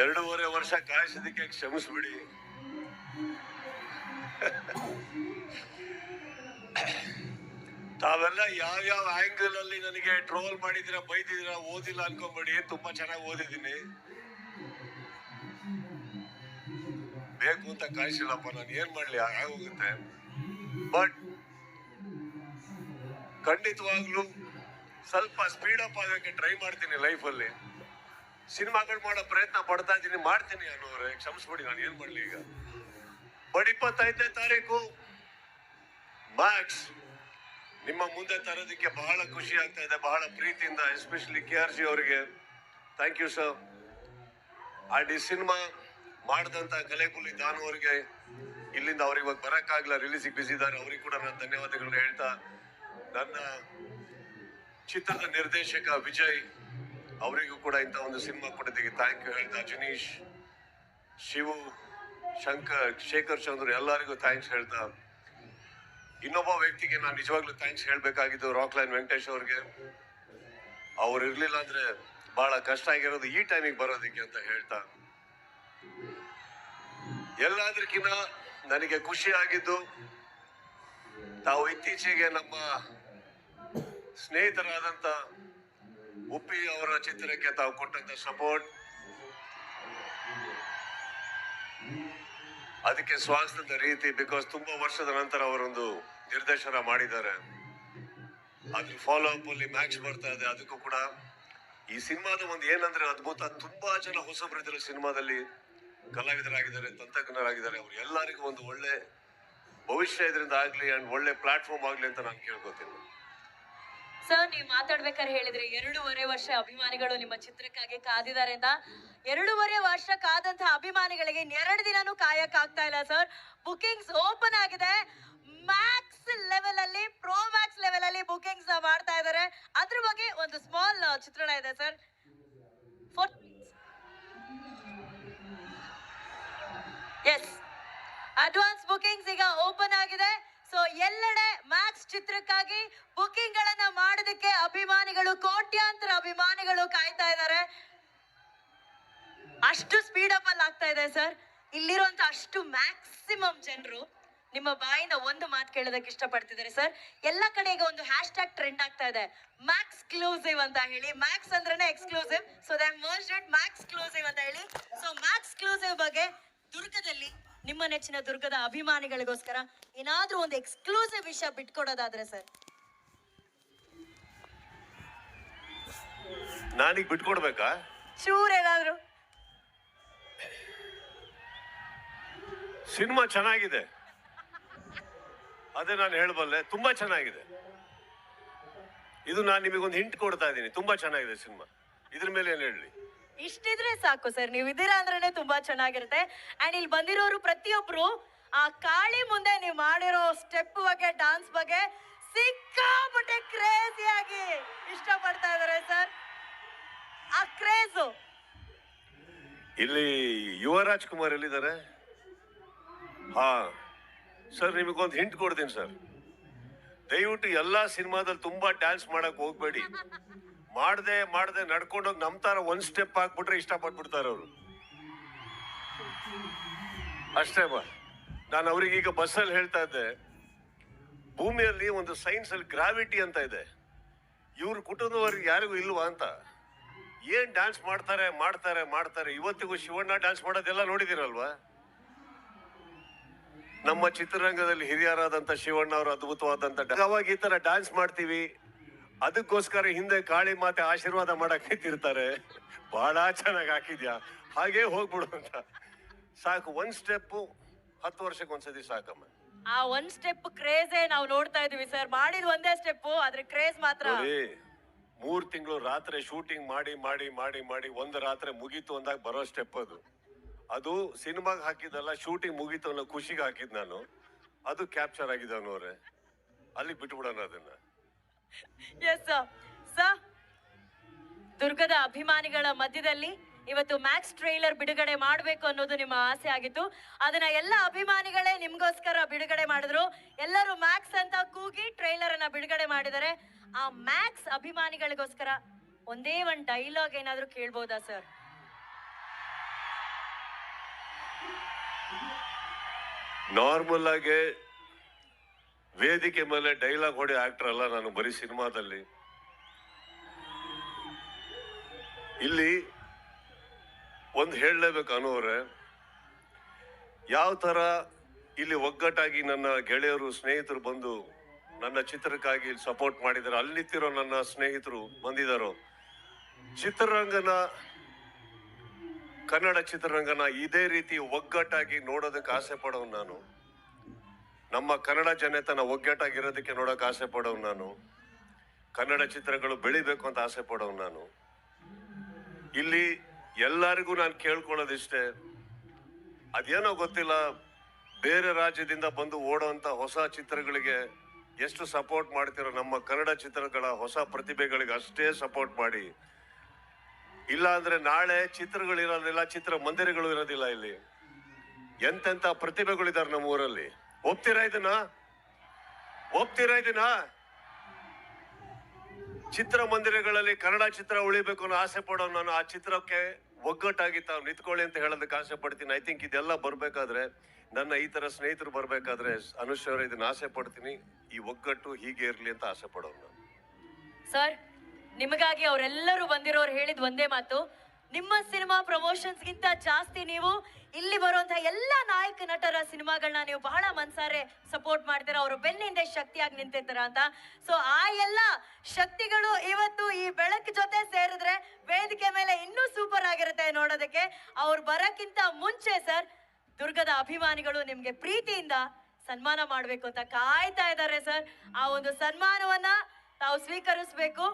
ಎರಡೂವರೆ ವರ್ಷ ಕಾಯಿಸೋದಕ್ಕೆ ಕ್ಷಮಿಸ್ಬಿಡಿ. ತಾವೆಲ್ಲ ಯಾವ್ಯಾವ ಆಂಗಲ್ ಅಲ್ಲಿ ನನಗೆ ಟ್ರೋಲ್ ಮಾಡಿದಿರ ಬೈದಿದಿರ ಓದಿಲ್ಲ ಅನ್ಕೊಂಬೇಡಿ, ತುಂಬಾ ಚೆನ್ನಾಗಿ ಓದಿದ್ದೀನಿ. ಬೇಕು ಅಂತ ಕಾಯಿಸಿಲ್ಲಪ್ಪ, ನಾನು ಏನ್ ಮಾಡ್ಲಿ ಆಗೋಗುತ್ತೆ. ಬಟ್ ಖಂಡಿತವಾಗ್ಲೂ ಸ್ವಲ್ಪ ಸ್ಪೀಡ್ ಅಪ್ ಆಗಕ್ಕೆ ಟ್ರೈ ಮಾಡ್ತೀನಿ ಲೈಫಲ್ಲಿ ಸಿನಿಮಾಗಳು ಮಾಡೋ ಪ್ರಯತ್ನ ಪಡ್ತಾ ಇದ್ದೀನಿ, ಮಾಡ್ತೀನಿ ಅನ್ನೋರೆ ಕ್ಷಮಿಸ್ಬಿಡಿ, ನಾನು ಏನ್ ಮಾಡ್ಲಿ ಈಗ. ಬಟ್ ಇಪ್ಪತ್ತೈದನೇ ತಾರೀಕು ಮ್ಯಾಕ್ಸ್ ನಿಮ್ಮ ಮುಂದೆ ತರೋದಕ್ಕೆ ಬಹಳ ಖುಷಿ ಆಗ್ತಾ ಇದೆ, ಬಹಳ ಪ್ರೀತಿಯಿಂದ ಎಸ್ಪೆಷಲಿ ಕೆ ಆರ್ ಜಿ ಅವರಿಗೆ. ಥ್ಯಾಂಕ್ ಯು ಸರ್ ಆ ಡಿ ಸಿನಿಮಾ ಮಾಡಿದಂತ ಕಲೆಕುಲಿ ದಾನು ಅವರಿಗೆ, ಇಲ್ಲಿಂದ ಅವ್ರಿಗೆ ಇವಾಗ ಬರೋಕ್ಕಾಗಲ್ಲ ರಿಲೀಸಿಗೆ ಬಿಸಿ ಇದ್ದಾರೆ, ಅವ್ರಿಗೆ ಕೂಡ ನಾನು ಧನ್ಯವಾದಗಳನ್ನ ಹೇಳ್ತಾ, ನನ್ನ ಚಿತ್ರದ ನಿರ್ದೇಶಕ ವಿಜಯ್ ಅವರಿಗೂ ಕೂಡ ಇಂಥ ಒಂದು ಸಿನಿಮಾ ಕೊಟ್ಟಿದ್ದಕ್ಕೆ ಥ್ಯಾಂಕ್ ಯು ಹೇಳ್ತಾ ಜುನೀಶ್, ಶಿವು, ಶಂಕರ್, ಶೇಖರ್ ಚಂದ್ರ ಎಲ್ಲರಿಗೂ ಥ್ಯಾಂಕ್ಸ್ ಹೇಳ್ತಾ. ಇನ್ನೊಬ್ಬ ವ್ಯಕ್ತಿಗೆ ನಾನು ನಿಜವಾಗ್ಲೂ ಥ್ಯಾಂಕ್ಸ್ ಹೇಳಬೇಕಾಗಿದ್ದು ರಾಕ್ ಲೈನ್ ವೆಂಕಟೇಶ್ ಅವ್ರಿಗೆ. ಅವ್ರು ಇರ್ಲಿಲ್ಲ ಅಂದ್ರೆ ಬಹಳ ಕಷ್ಟ ಆಗಿರೋದು ಈ ಟೈಮಿಗೆ ಬರೋದಕ್ಕೆ ಅಂತ ಹೇಳ್ತಾ. ಎಲ್ಲದಕ್ಕಿಂತ ನನಗೆ ಖುಷಿ ಆಗಿದ್ದು ತಾವು ಇತ್ತೀಚೆಗೆ ನಮ್ಮ ಸ್ನೇಹಿತರಾದಂತ ಉಪ್ಪಿ ಅವರ ಚಿತ್ರಕ್ಕೆ ತಾವು ಕೊಟ್ಟಂತ ಸಪೋರ್ಟ್ ಅದಕ್ಕೆ ಸ್ವಾಗತದ ರೀತಿ ಬಿಕಾಸ್ ತುಂಬಾ ವರ್ಷದ ನಂತರ ಅವರೊಂದು ನಿರ್ದೇಶನ ಮಾಡಿದ್ದಾರೆ. ಅದ್ರ ಫಾಲೋ ಅಪ್ ಅಲ್ಲಿ ಮ್ಯಾಚ್ ಬರ್ತಾ ಇದೆ, ಅದಕ್ಕೂ ಕೂಡ. ಈ ಸಿನಿಮಾದ ಒಂದು ಏನಂದ್ರೆ ಅದ್ಭುತ, ತುಂಬಾ ಜನ ಹೊಸಬರಿದ್ದಾರೆ ಸಿನಿಮಾದಲ್ಲಿ ಕಲಾವಿದರಾಗಿದ್ದಾರೆ, ತಂತ್ರಜ್ಞರಾಗಿದ್ದಾರೆ, ಅವ್ರು ಎಲ್ಲರಿಗೂ ಒಂದು ಒಳ್ಳೆ ಭವಿಷ್ಯ ಇದರಿಂದ ಆಗ್ಲಿ ಅಂಡ್ ಒಳ್ಳೆ ಪ್ಲಾಟ್ಫಾರ್ಮ್ ಆಗ್ಲಿ ಅಂತ ನಾನು ಕೇಳ್ಕೊತೀನಿ. ಸರ್ ನೀವು ಮಾತಾಡ್ಬೇಕಾದ್ರೆ ಹೇಳಿದ್ರೆ ಎರಡೂವರೆ ವರ್ಷ ಅಭಿಮಾನಿಗಳು ನಿಮ್ಮ ಚಿತ್ರಕ್ಕಾಗಿ ಕಾದಿದ್ದಾರೆ ಅಂತ. ಎರಡೂವರೆ ವರ್ಷ ಕಾದಂತ ಅಭಿಮಾನಿಗಳಿಗೆ ಎರಡು ದಿನನೂ ಕಾಯಕ್ ಆಗ್ತಾ ಇಲ್ಲ ಸರ್ ಬುಕಿಂಗ್ಸ್ ಓಪನ್ ಆಗಿದೆ. ಮ್ಯಾಕ್ಸ್ ಲೆವೆಲ್ ಅಲ್ಲಿ ಪ್ರೋ ಮ್ಯಾಕ್ಸ್ ಲೆವೆಲ್ ಅಲ್ಲಿ ಬುಕಿಂಗ್ಸ್ ಮಾಡ್ತಾ ಇದ್ದಾರೆ. ಅದ್ರ ಬಗ್ಗೆ ಒಂದು ಸ್ಮಾಲ್ ಚಿತ್ರಣ ಇದೆ ಸರ್ ಎಸ್ ಅಡ್ವಾನ್ಸ್ ಬುಕಿಂಗ್ಸ್ ಈಗ ಓಪನ್ ಆಗಿದೆ. ಸೊ ಎಲ್ಲೆಡೆ ಮ್ಯಾಕ್ಸ್ ಚಿತ್ರಕ್ಕಾಗಿ ಬುಕಿಂಗ್ ಗಳನ್ನ ಮಾಡೋದಕ್ಕೆ ಅಭಿಮಾನಿಗಳು, ಕೋಟ್ಯಾಂತರ ಅಭಿಮಾನಿಗಳು ಕಾಯ್ತಾ ಇದ್ದಾರೆ. ಅಷ್ಟು ಸ್ಪೀಡ್ ಅಪ್ ಅಲ್ಲಿ ಆಗ್ತಾ ಇದೆ ಸರ್ ಇಲ್ಲಿರುವಂತ ಅಷ್ಟು ಮ್ಯಾಕ್ಸಿಮಮ್ ಜನರು ನಿಮ್ಮ ಬಾಯಿಂದ ಒಂದು ಮಾತು ಕೇಳೋದಕ್ಕೆ ಇಷ್ಟಪಡ್ತಿದ್ದಾರೆ ಸರ್ ಎಲ್ಲ ಕಡೆ ಈಗ ಒಂದು ಹ್ಯಾಶ್ ಟ್ಯಾಗ್ ಟ್ರೆಂಡ್ ಆಗ್ತಾ ಇದೆ. ಮ್ಯಾಕ್ಸ್ ಕ್ಲೂಸಿವ್ ಅಂತ ಹೇಳಿ. ಮ್ಯಾಕ್ಸ್ ಅಂದ್ರೇನೆ ಎಕ್ಸ್ಕ್ಲೂಸಿವ್ ಸೊ ಮ್ಯಾಕ್ಸ್ ಕ್ಲೂಸಿವ್ ಅಂತ ಹೇಳಿ. ಸೊ ಮ್ಯಾಕ್ಸ್ ಕ್ಲೂಸಿವ್ ಬಗ್ಗೆ ದುರ್ಗದಲ್ಲಿ ನಿಮ್ಮ ನೆಚ್ಚಿನ ದುರ್ಗದ ಅಭಿಮಾನಿಗಳಿಗೋಸ್ಕರ ಏನಾದ್ರೂ ಒಂದು ಎಕ್ಸ್ಕ್ಲೂಸಿವ್ ವಿಷಯ ಬಿಟ್ಕೊಡೋದಾದ್ರೆ ಸರ್? ನಾನೀಗ ಬಿಟ್ಕೊಡ್ಬೇಕಾ? ಚೂರ್ ಏನಾದ್ರು ಸಿನಿಮಾ ಚೆನ್ನಾಗಿದೆ. ಅದೇ ನಾನು ಹೇಳಬಲ್ಲೆ ತುಂಬಾ ಚೆನ್ನಾಗಿದೆ. ಇದು ನಾನು ನಿಮಗೊಂದು ಹಿಂಟ್ ಕೊಡ್ತಾ ಇದ್ದೀನಿ ತುಂಬಾ ಚೆನ್ನಾಗಿದೆ ಸಿನಿಮಾ. ಇದ್ರ ಮೇಲೆ ಏನ್ ಹೇಳಿ ಇಷ್ಟಿದ್ರೆ ಸಾಕು ಸರ್, ನೀವು ಇದೀರಾ ಅಂದ್ರೆ ತುಂಬಾ ಚೆನ್ನಾಗಿರುತ್ತೆ. ಅಂಡ್ ಇಲ್ಲಿ ಬಂದಿರೋರು ಪ್ರತಿಯೊಬ್ರು, ಆ ಕಾಳಿ ಮುಂದೆ ನೀವು ಮಾಡಿರೋ ಸ್ಟೆಪ್ ಬಗ್ಗೆ ಡಾನ್ಸ್ ಬಗ್ಗೆ ಸಿಕ್ಕಾಪಟ್ಟೆ ಕ್ರೇಜಿಯಾಗಿ ಇಷ್ಟಪಡ್ತಾ ಇದಾರೆ ಸರ್. ಆ ಕ್ರೇಜು ಇಲ್ಲಿ ಯುವರಾಜ್ ಕುಮಾರ್ ಎಲ್ಲಿದ್ದಾರೆ? ಹಾ, ಸರ್, ನಿಮಗೊಂದು ಹಿಂಟ್ ಕೊಡ್ತೀನಿ ಸರ್. ದಯವಿಟ್ಟು ಎಲ್ಲಾ ಸಿನಿಮಾದಲ್ಲಿ ತುಂಬಾ ಡ್ಯಾನ್ಸ್ ಮಾಡಕ್ ಹೋಗ್ಬೇಡಿ. ಮಾಡ್ದೆ ಮಾಡದೆ ನಡ್ಕೊಂಡೋಗಿ ನಮ್ಮ ತರ ಒಂದ್ ಸ್ಟೆಪ್ ಹಾಕ್ಬಿಟ್ರೆ ಇಷ್ಟಪಟ್ಬಿಡ್ತಾರೆ ಅವರು. ಅಷ್ಟೇ ಬಾ. ನಾನು ಅವ್ರಿಗೆ ಈಗ ಬಸ್ಸಲ್ಲಿ ಹೇಳ್ತಾ ಇದ್ದೆ. ಭೂಮಿಯಲ್ಲಿ ಒಂದು ಸೈನ್ಸ್ ಅಲ್ಲಿ ಗ್ರಾವಿಟಿ ಅಂತ ಇದೆ. ಇವ್ರ ಕುಟುಂಬದವ್ರಿಗೆ ಯಾರಿಗೂ ಇಲ್ವಾ ಅಂತ. ಏನ್ ಡ್ಯಾನ್ಸ್ ಮಾಡ್ತಾರೆ ಮಾಡ್ತಾರೆ ಮಾಡ್ತಾರೆ. ಇವತ್ತಿಗೂ ಶಿವಣ್ಣ ಡ್ಯಾನ್ಸ್ ಮಾಡೋದೆಲ್ಲ ನೋಡಿದಿರಲ್ವಾ? ನಮ್ಮ ಚಿತ್ರರಂಗದಲ್ಲಿ ಹಿರಿಯರಾದಂತ ಶಿವಣ್ಣ ಅವರು ಅದ್ಭುತವಾದಂತ ಅವಾಗ ಈ ತರ ಡ್ಯಾನ್ಸ್ ಮಾಡ್ತೀವಿ. ಅದಕ್ಕೋಸ್ಕರ ಹಿಂದೆ ಕಾಳಿ ಮಾತೆ ಆಶೀರ್ವಾದ ಮಾಡಕ್ ನಿಂತಿರ್ತಾರೆ. ಬಹಳ ಚೆನ್ನಾಗಿ ಹಾಕಿದ್ಯಾ? ಹಾಗೆ ಹೋಗ್ಬಿಡು ಅಂತ. ಸಾಕು ಒಂದ್ ಸ್ಟೆಪ್ ಹತ್ತು ವರ್ಷಕ್ಕೆ ಒಂದ್ಸತಿ ಸಾಕಮ್ಮ. ಆ ಒಂದ್ ಸ್ಟೆಪ್ ಕ್ರೇಜೇ ನಾವು ನೋಡ್ತಾ ಇದೀವಿ ಸರ್ ಮಾಡಿದ್ ಒಂದೇ ಸ್ಟೆಪ್ ಆದ್ರೆ ಕ್ರೇಜ್ ಮಾತ್ರ. ನೋಡಿ ಮೂರ್ ತಿಂಗಳು ರಾತ್ರಿ ಶೂಟಿಂಗ್ ಮಾಡಿ ಮಾಡಿ ಮಾಡಿ ಮಾಡಿ ಒಂದು ರಾತ್ರಿ ಮುಗೀತು ಅಂದಾಗ ಬರೋ ಸ್ಟೆಪ್ ಅದು. ಅದು ಸಿನಿಮಾಗ್ ಹಾಕಿದಲ್ಲ ಶೂಟಿಂಗ್ ಮುಗೀತು ಅನ್ನೋ ಖುಷಿಗೆ ಹಾಕಿದ್ ನಾನು. ಅದು ಕ್ಯಾಪ್ಚರ್ ಆಗಿದೆ ಅನ್ನೋರೆ ಅಲ್ಲಿ ಬಿಟ್ಬಿಡೋಣ ಅದನ್ನ. ಎಸ್ ಸರ್ ದುರ್ಗದ ಅಭಿಮಾನಿಗಳ ಮಧ್ಯದಲ್ಲಿ ಇವತ್ತು ಮ್ಯಾಕ್ಸ್ ಟ್ರೈಲರ್ ಬಿಡುಗಡೆ ಮಾಡಬೇಕು ಅನ್ನೋದು ನಿಮ್ಮ ಆಸೆ ಆಗಿತ್ತು. ಅದನ್ನ ಎಲ್ಲ ಅಭಿಮಾನಿಗಳೇ ನಿಮ್ಗೋಸ್ಕರ ಬಿಡುಗಡೆ ಮಾಡಿದ್ರು. ಎಲ್ಲರೂ ಮ್ಯಾಕ್ಸ್ ಅಂತ ಕೂಗಿ ಟ್ರೈಲರ್ ಅನ್ನ ಬಿಡುಗಡೆ ಮಾಡಿದ್ದಾರೆ ಆ ಮ್ಯಾಕ್ಸ್ ಅಭಿಮಾನಿಗಳಿಗೋಸ್ಕರ ಒಂದೇ ಒಂದು ಡೈಲಾಗ್ ಏನಾದರೂ ಕೇಳ್ಬೋದಾ ಸರ್ ನಾರ್ಮಲ್ ಆಗಿ ವೇದಿಕೆ ಮೇಲೆ ಡೈಲಾಗ್ ಹೊಡಿ ಆಕ್ಟರ್ ಅಲ್ಲ ನಾನು ಬರೀ ಸಿನಿಮಾದಲ್ಲಿ. ಇಲ್ಲಿ ಒಂದು ಹೇಳಲೇಬೇಕು ಅನ್ನೋರೆ ಯಾವ ತರ ಇಲ್ಲಿ ಒಗ್ಗಟ್ಟಾಗಿ ನನ್ನ ಗೆಳೆಯರು, ಸ್ನೇಹಿತರು ಬಂದು ನನ್ನ ಚಿತ್ರಕ್ಕಾಗಿ ಸಪೋರ್ಟ್ ಮಾಡಿದ್ದಾರೆ ಅಲ್ಲಿ ನಿಂತಿರೋ ನನ್ನ ಸ್ನೇಹಿತರು ಬಂದಿದ್ದಾರೋ ಚಿತ್ರರಂಗನ, ಕನ್ನಡ ಚಿತ್ರರಂಗನ ಇದೇ ರೀತಿ ಒಗ್ಗಟ್ಟಾಗಿ ನೋಡೋದಕ್ಕೆ ಆಸೆ ಪಡೋನು ನಾನು. ನಮ್ಮ ಕನ್ನಡ ಜನತನ ಒಗ್ಗಟ್ಟಾಗಿರೋದಕ್ಕೆ ನೋಡೋಕೆ ಆಸೆ ಪಡೋನು ನಾನು. ಕನ್ನಡ ಚಿತ್ರಗಳು ಬೆಳಿಬೇಕು ಅಂತ ಆಸೆ ಪಡೋನು ನಾನು. ಇಲ್ಲಿ ಎಲ್ಲರಿಗೂ ನಾನು ಕೇಳ್ಕೊಳ್ಳೋದಿಷ್ಟೇ, ಅದೇನೋ ಗೊತ್ತಿಲ್ಲ, ಬೇರೆ ರಾಜ್ಯದಿಂದ ಬಂದು ಓಡೋಂಥ ಹೊಸ ಚಿತ್ರಗಳಿಗೆ ಎಷ್ಟು ಸಪೋರ್ಟ್ ಮಾಡ್ತಿರೋ ನಮ್ಮ ಕನ್ನಡ ಚಿತ್ರಗಳ ಹೊಸ ಪ್ರತಿಭೆಗಳಿಗೆ ಅಷ್ಟೇ ಸಪೋರ್ಟ್ ಮಾಡಿ. ಇಲ್ಲ ಅಂದ್ರೆ ನಾಳೆ ಚಿತ್ರಗಳು ಇರೋದಿಲ್ಲ ಚಿತ್ರ ಮಂದಿರಗಳು ಇರೋದಿಲ್ಲ ಇಲ್ಲಿ. ಎಂತೆಂತ ಪ್ರತಿಭೆಗಳಿದ್ದಾರೆ ನಮ್ಮ ಊರಲ್ಲಿ ಒಪ್ತೀರಾ ಇದನ್ನ? ಒಪ್ತೀರಾ ಇದನ್ನ? ಚಿತ್ರ ಮಂದಿರಗಳಲ್ಲಿ ಕನ್ನಡ ಚಿತ್ರ ಉಳಿಬೇಕು ಅನ್ನೋ ಆಸೆ ಪಡೋ ನಾನು ಆ ಚಿತ್ರಕ್ಕೆ ಒಗ್ಗಟ್ಟಾಗಿ ತಾವು ನಿಂತ್ಕೊಳ್ಳಿ ಅಂತ ಹೇಳೋದಕ್ಕೆ ಆಸೆ ಪಡ್ತೀನಿ. ಐ ಥಿಂಕ್ ಇದೆಲ್ಲ ಬರಬೇಕಾದ್ರೆ, ನನ್ನ ಈ ತರ ಸ್ನೇಹಿತರು ಬರಬೇಕಾದ್ರೆ ಅನುಷ್ ಅವರ ಇದನ್ನ ಆಸೆ ಪಡ್ತೀನಿ. ಈ ಒಗ್ಗಟ್ಟು ಹೀಗೆ ಇರಲಿ ಅಂತ ಆಸೆ ಪಡೋನು ನಾನು. ಸರ್ ನಿಮಗಾಗಿ ಅವರೆಲ್ಲರೂ ಬಂದಿರೋರು ಹೇಳಿದ ಒಂದೇ ಮಾತು. ನಿಮ್ಮ ಸಿನಿಮಾ ಪ್ರಮೋಷನ್ಸ್ಗಿಂತ ಜಾಸ್ತಿ ನೀವು ಇಲ್ಲಿ ಬರುವಂತಹ ಎಲ್ಲ ನಾಯಕ ನಟರ ಸಿನಿಮಾಗಳನ್ನ ನೀವು ಬಹಳ ಮನ್ಸಾರೆ ಸಪೋರ್ಟ್ ಮಾಡ್ತೀರಾ. ಅವರು ಬೆನ್ನಿಂದ ಶಕ್ತಿಯಾಗಿ ನಿಂತಿರ್ತಾರ ಅಂತ. ಸೊ ಆ ಎಲ್ಲ ಶಕ್ತಿಗಳು ಇವತ್ತು ಈ ಬೆಳಕು ಜೊತೆ ಸೇರಿದ್ರೆ ವೇದಿಕೆ ಮೇಲೆ ಇನ್ನೂ ಸೂಪರ್ ಆಗಿರುತ್ತೆ ನೋಡೋದಕ್ಕೆ. ಅವ್ರು ಬರಕ್ಕಿಂತ ಮುಂಚೆ ಸರ್ ದುರ್ಗದ ಅಭಿಮಾನಿಗಳು ನಿಮ್ಗೆ ಪ್ರೀತಿಯಿಂದ ಸನ್ಮಾನ ಮಾಡಬೇಕು ಅಂತ ಕಾಯ್ತಾ ಇದ್ದಾರೆ ಸರ್ ಆ ಒಂದು ಸನ್ಮಾನವನ್ನ ತಾವು ಸ್ವೀಕರಿಸಬೇಕು.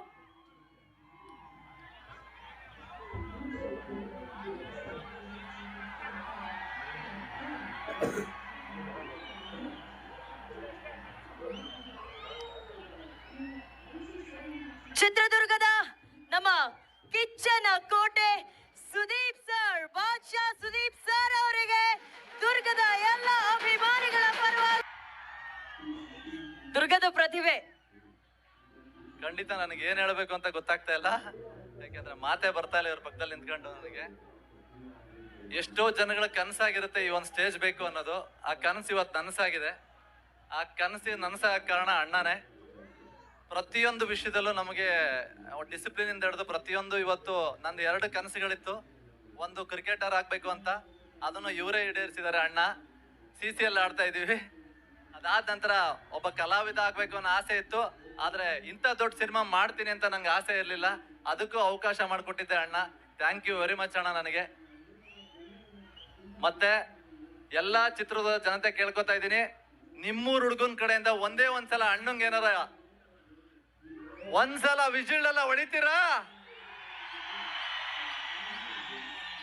ಚಿತ್ರದುರ್ಗದ ನಮ್ಮ ಕಿಚ್ಚನ ಕೋಟೆ ಸುದೀಪ್ ಸರ್, ಬಾದ್ಶಾ ಸುದೀಪ್ ಸರ್ ಅವರಿಗೆ ದುರ್ಗದ ಎಲ್ಲ ಅಭಿಮಾನಿಗಳ ಪರವಾಗಿ ದುರ್ಗದ ಪ್ರತಿಭೆ. ಖಂಡಿತ ನನಗೆ ಏನ್ ಹೇಳ್ಬೇಕು ಅಂತ ಗೊತ್ತಾಗ್ತಾ ಇಲ್ಲ. ಯಾಕೆಂದ್ರೆ ಮಾತೇ ಬರ್ತಾ ಇಲ್ಲ ಇವ್ರ ಪಕ್ಕದಲ್ಲಿ ನಿಂತ್ಕೊಂಡು ನನಗೆ. ಎಷ್ಟೋ ಜನಗಳ ಕನಸಾಗಿರುತ್ತೆ ಈ ಒಂದು ಸ್ಟೇಜ್ ಬೇಕು ಅನ್ನೋದು. ಆ ಕನಸು ಇವತ್ತು ನನಸಾಗಿದೆ. ಆ ಕನಸು ನನಸ ಕಾರಣ ಅಣ್ಣನೇ. ಪ್ರತಿಯೊಂದು ವಿಷಯದಲ್ಲೂ ನಮಗೆ ಡಿಸಿಪ್ಲಿನ್ ಇಂದ ಹಿಡಿದು ಪ್ರತಿಯೊಂದು ಇವತ್ತು ನಂದು ಎರಡು ಕನಸುಗಳಿತ್ತು. ಒಂದು ಕ್ರಿಕೆಟರ್ ಆಗಬೇಕು ಅಂತ, ಅದನ್ನು ಇವರೇ ಈಡೇರಿಸಿದ್ದಾರೆ ಅಣ್ಣ. ಸಿ ಸಿ ಎಲ್ ಆಡ್ತಾ ಇದೀವಿ ಅದಾದ ನಂತರ ಒಬ್ಬ ಕಲಾವಿದ ಆಗಬೇಕು ಅನ್ನೋ ಆಸೆ ಇತ್ತು. ಆದರೆ ಇಂಥ ದೊಡ್ಡ ಸಿನಿಮಾ ಮಾಡ್ತೀನಿ ಅಂತ ನಂಗೆ ಆಸೆ ಇರಲಿಲ್ಲ. ಅದಕ್ಕೂ ಅವಕಾಶ ಮಾಡಿಕೊಟ್ಟಿದ್ದೆ ಅಣ್ಣ. ಥ್ಯಾಂಕ್ ಯು ವೆರಿ ಮಚ್ ಅಣ್ಣ ನನಗೆ. ಮತ್ತೆ ಎಲ್ಲಾ ಚಿತ್ರದ ಜನತೆ ಕೇಳ್ಕೊತಾ ಇದ್ದೀನಿ. ನಿಮ್ಮೂರು ಹುಡುಗನ ಕಡೆಯಿಂದ ಒಂದೇ ಒಂದ್ಸಲ ಅಣ್ಣಂಗೆ ಏನಾರ ಒಂದ್ಸಲ ವಿಜಿಲ್ ಎಲ್ಲ ಹೊಡಿತೀರಾ?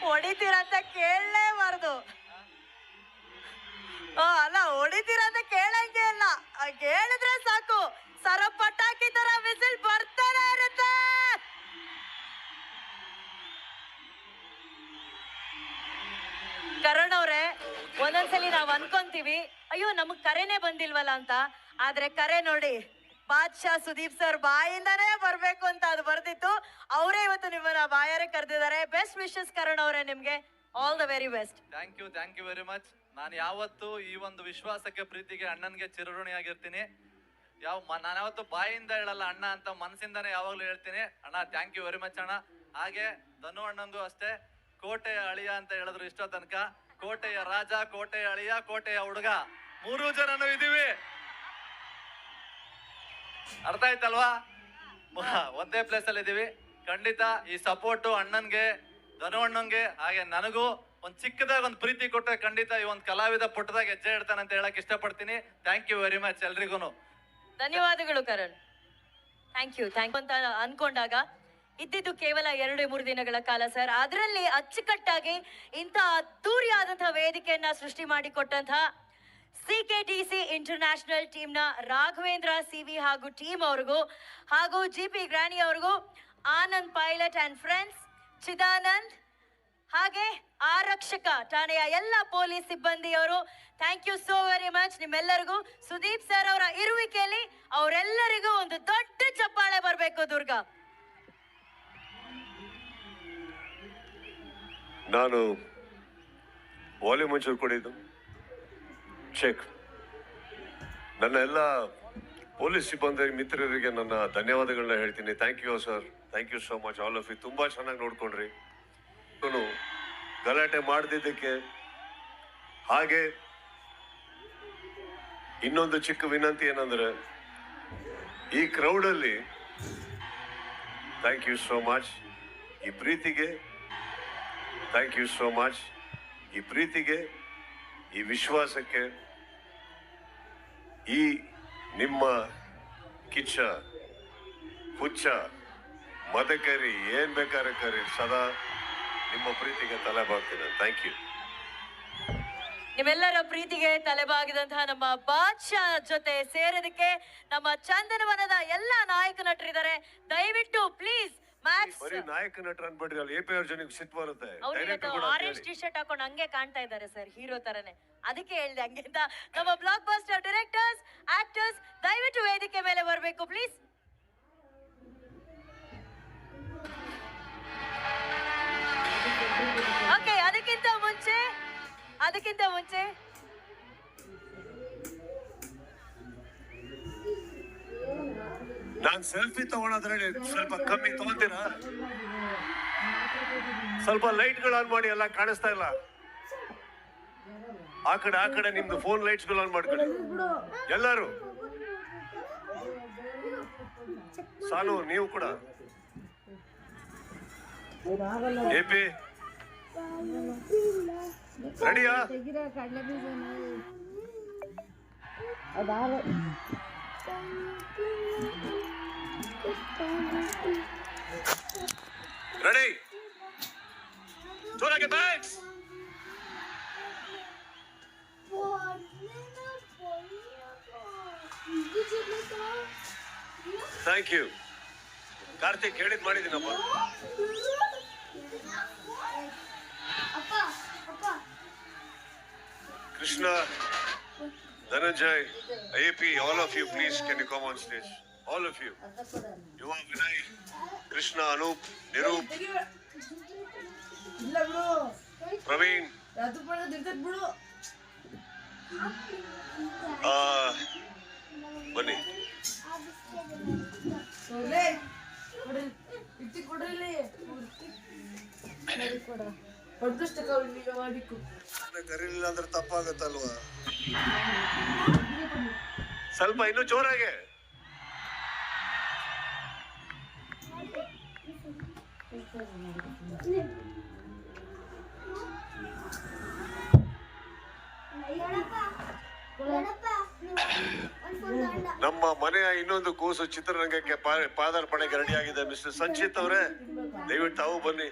ಹೊಡಿತೀರಂತ ಕೇಳಲೇಬಾರ್ದು. ಅಲ್ಲ ಹೊಡಿತೀರಂತ ಕೇಳಂಗೆ ಇಲ್ಲ. ಕೇಳಿದ್ರೆ ಸಾಕು. ಸರ ಕರಣ್ ಅವ್ರೆ, ಒಂದೊಂದ್ಸಲಿ ನಾವ್ ಅನ್ಕೊಂತೀವಿ, ಅಯ್ಯೋ, ನಮಗ್ ಕರೆನೇ ಬಂದಿಲ್ವಲ್ಲ ಅಂತ. ಆದ್ರೆ ಕರೆ ನೋಡಿ, ಬಾದ್ಶಾ ಸುದೀಪ್ ಸರ್ ಬಾಯಿಂದಾನೇ ಬರ್ಬೇಕು ಅಂತ ಅದು ಬರ್ದಿತ್ತು. ಅವರೇ ಇವತ್ತು ನಿಮ್ಮನ್ನ ಬಾಯಾರೆ ಕರೆದಿದ್ದಾರೆ. ಬೆಸ್ಟ್ ವಿಶಸ್ ಕರಣ್ ಅವರೇ ನಿಮ್ಗೆ. All the very best thank you thank you very much ನಾನು ಯಾವತ್ತು ಈ ಒಂದು ವಿಶ್ವಾಸಕ್ಕೆ, ಪ್ರೀತಿಗೆ ಅಣ್ಣನ್ಗೆ ಚಿರಋಣಿಯಾಗಿರ್ತೀನಿ ಯಾವ ನಾನು ಯಾವತ್ತು ಬಾಯಿಂದ ಹೇಳಲ್ಲ ಅಣ್ಣ ಅಂತ ಮನಸ್ಸಿಂದಾನೇ ಯಾವಾಗ್ಲೂ ಹೇಳ್ತೀನಿ. ಅಣ್ಣ ಥ್ಯಾಂಕ್ ಯು ವೆರಿ ಮಚ್ ಅಣ್ಣ. ಹಾಗೆ, ಧನು ಅಣ್ಣಂದು ಅಷ್ಟೇ. ಕೋಟೆಯ ಅಳಿಯ ಅಂತ ಹೇಳಿದ್ರು ಇಷ್ಟೋ ತನಕ. ಕೋಟೆಯ ರಾಜ, ಕೋಟೆಯ ಅಳಿಯ, ಕೋಟೆಯ ಹುಡುಗ. ಮೂರು ಜನನು ಇದೀವಿ ಅರ್ಥ ಆಯ್ತಲ್ವಾ? ಒಂದೇ ಪ್ಲೇಸ್ ಅಲ್ಲಿ ಇದೀವಿ ಖಂಡಿತ ಈ ಸಪೋರ್ಟು ಅಣ್ಣನ್ಗೆ, ಧನು ಅಣ್ಣಂಗೆ ಹಾಗೆ ನನಗೂ ಒಂದ್ ಚಿಕ್ಕದಾಗ ಒಂದು ಪ್ರೀತಿ ಕೊಟ್ಟರೆ ಖಂಡಿತ ಈ ಒಂದು ಕಲಾವಿದ ಪುಟ್ಟದಾಗ ಹೆಜ್ಜೆ ಇಡ್ತಾನೆ ಅಂತ ಹೇಳಕ್ ಇಷ್ಟಪಡ್ತೀನಿ. ಥ್ಯಾಂಕ್ ಯು ವೆರಿ ಮಚ್ ಎಲ್ರಿಗೂ ಧನ್ಯವಾದಗಳು ಕರಣ್. ಥ್ಯಾಂಕ್ ಯು ಥ್ಯಾಂಕ್ ಅಂತ ಅನ್ಕೊಂಡಾಗ ಇದ್ದಿದ್ದು ಕೇವಲ ಎರಡು ಮೂರು ದಿನಗಳ ಕಾಲ, ಸರ್. ಅದರಲ್ಲಿ ಅಚ್ಚುಕಟ್ಟಾಗಿ ಇಂಥ ಅದ್ದೂರಿಯಾದಂತಹ ವೇದಿಕೆಯನ್ನ ಸೃಷ್ಟಿ ಮಾಡಿಕೊಟ್ಟಂತಹ C K T C international ಟೀಮ್ನ Raghavendra C V ಹಾಗೂ ಟೀಮ್ ಅವ್ರಿಗೂ, ಹಾಗೂ ಜಿ ಪಿ ಗ್ರಾನಿ ಅವ್ರಿಗೂ Anand pilot and friends Chidanand, ಹಾಗೆ ಆರಕ್ಷಕ ಠಾಣೆಯ ಎಲ್ಲ police ಸಿಬ್ಬಂದಿಯವರು thank you so very much ನಿಮ್ಮೆಲ್ಲರಿಗೂ. ಸುದೀಪ್ ಸರ್ ಅವರ ಇರುವಿಕೆಯಲ್ಲಿ ಅವರೆಲ್ಲರಿಗೂ ಒಂದು ದೊಡ್ಡ ಚಪ್ಪಾಳೆ ಬರಬೇಕು, ದುರ್ಗಾ. ನಾನು ವಾಲ್ಯೂಮ್ ಒಂಚೂರು ಕೊಡಿದ್ದು ಚೆಕ್ ನನ್ನ ಎಲ್ಲ ಪೊಲೀಸ್ ಸಿಬ್ಬಂದಿ ಮಿತ್ರರಿಗೆ ನನ್ನ ಧನ್ಯವಾದಗಳನ್ನ ಹೇಳ್ತೀನಿ. Thank you sir thank you so much all of you ತುಂಬಾ ಚೆನ್ನಾಗಿ ನೋಡ್ಕೊಂಡ್ರಿ. ಗಲಾಟೆ ಮಾಡದಿದ್ದಕ್ಕೆ ಹಾಗೆ ಇನ್ನೊಂದು ಚಿಕ್ಕ ವಿನಂತಿ ಏನಂದ್ರೆ, ಈ ಕ್ರೌಡಲ್ಲಿ ಥ್ಯಾಂಕ್ ಯು ಸೋ ಮಚ್ ಈ ಪ್ರೀತಿಗೆ ಥ್ಯಾಂಕ್ ಯು ಸೋ ಮಚ್ ಈ ಪ್ರೀತಿಗೆ, ಈ ವಿಶ್ವಾಸಕ್ಕೆ, ಈ ನಿಮ್ಮ ಕಿಚ್ಚ, ಹುಚ್ಚ, ಮದಕರಿ, ಏನ್ ಬೇಕಾದ್ರೆ ಕರಿ ಸದಾ ನಿಮ್ಮ ಪ್ರೀತಿಗೆ ತಲೆ ಬಾಗ್ತೀನಿ ಥ್ಯಾಂಕ್ ಯು ನಿಮ್ಮೆಲ್ಲರ ಪ್ರೀತಿಗೆ ತಲೆಬಾಗಿದಂತಹ ನಮ್ಮ ಬಾದ್ಶಾ ಜೊತೆ ಸೇರೋದಕ್ಕೆ ನಮ್ಮ ಚಂದನವನದ ಎಲ್ಲ ನಾಯಕ ನಟರಿದ್ದಾರೆ. ದಯವಿಟ್ಟು ಪ್ಲೀಸ್ ಬರೀ ನಾಯಕ ನಟರು ಅನ್ಬೇಡ್ರಿ ಅಲ್ಲಿ ಎ ಪಿ ಆರ್ ಜನಕ್ಕೆ ಸಿಟ್ಟು ಬರುತ್ತೆ. ಆರೆಂಜ್. ಟಿ ಶರ್ಟ್ ಹಾಕೊಂಡು ಹಂಗೆ ಕಾಣ್ತಾ ಇದ್ದಾರೆ ಸರ್ ಹೀರೋ ತರನೇ. ಅದಕ್ಕೆ ಹೇಳ್ದೆ ಹಂಗೆ ನಮ್ಮ ಬ್ಲಾಕ್ ಬಸ್ಟರ್ ಡೈರೆಕ್ಟರ್ಸ್ ಆಕ್ಟರ್ಸ್ ದಯವಿಟ್ಟು ವೇದಿಕೆ ಮೇಲೆ ಬರಬೇಕು ಪ್ಲೀಸ್ ನಾನ್ ಸೆಲ್ಫಿ ತಗೊಳೋದ್ರಲ್ಲಿ ಸ್ವಲ್ಪ ಕಮ್ಮಿ ತಗೊಂತೀರಾ? ಸ್ವಲ್ಪ ಲೈಟ್ಗಳು ಆನ್ ಮಾಡಿ ಎಲ್ಲ ಕಾಣಿಸ್ತಾ ಇಲ್ಲ. ಆ ಕಡೆ ಆ ಕಡೆ ನಿಮ್ದು ಫೋನ್ ಲೈಟ್ಸ್ಗಳು ಆನ್ ಮಾಡ್ಕೊಳ್ಳಿ. ಎಲ್ಲರೂ. ಸಾಲು ನೀವು ಕೂಡ. ಎಪಿ ರೆಡಿಯಾ ತೆಗಿರೋ ಕಡಲೆ ಬೀಜನ ಅದಾವ ರೆಡಿ ಜೋರಾಗಿ ಬ್ಯಾಗ್ಸ್ ಥ್ಯಾಂಕ್ ಯು ಕಾರ್ತಿಕ್ ಹೇಳಿದ್ ಮಾಡಿದ್ದೀನಪ್ಪ ಅಪ್ಪ ಅಪ್ಪ Krishna, Dhananjay, AP, all of you, please, can you come on stage? All of you. Yuva, Vinay, Krishna, Anup, Nirup, ಇಲ್ಲ ಬಿಡು Praveen, ಅದು ಪಡೆದ ಇರ್ತದ ಬಿಡು uh, ಬನ್ನಿ. ಲೇ ಕೊಡ್ರಿ. ಇಟ್ಟಿ ಕೊಡ್ರಿ ಕೊಡ ಹೊಡ್ಕಷ್ಟ ಕೌಲಿಗೆ ಮಾಡಿಕು ಕರೀಲಿಲ್ಲ ಅಂದ್ರೆ ತಪ್ಪಾಗತ್ತಲ್ವಾ? ಸ್ವಲ್ಪ ಇನ್ನೂ ಜೋರಾಗೆ. ನಮ್ಮ ಮನೆಯ ಇನ್ನೊಂದು ಕೂಸು ಚಿತ್ರರಂಗಕ್ಕೆ ಪಾದಾರ್ಪಣೆಗೆ ರೆಡಿಯಾಗಿದೆ ಮಿಸ್ಟರ್ ಸಂಚಿತ್ ಅವರೇ. ದಯವಿಟ್ಟು ತಾವು ಬನ್ನಿ.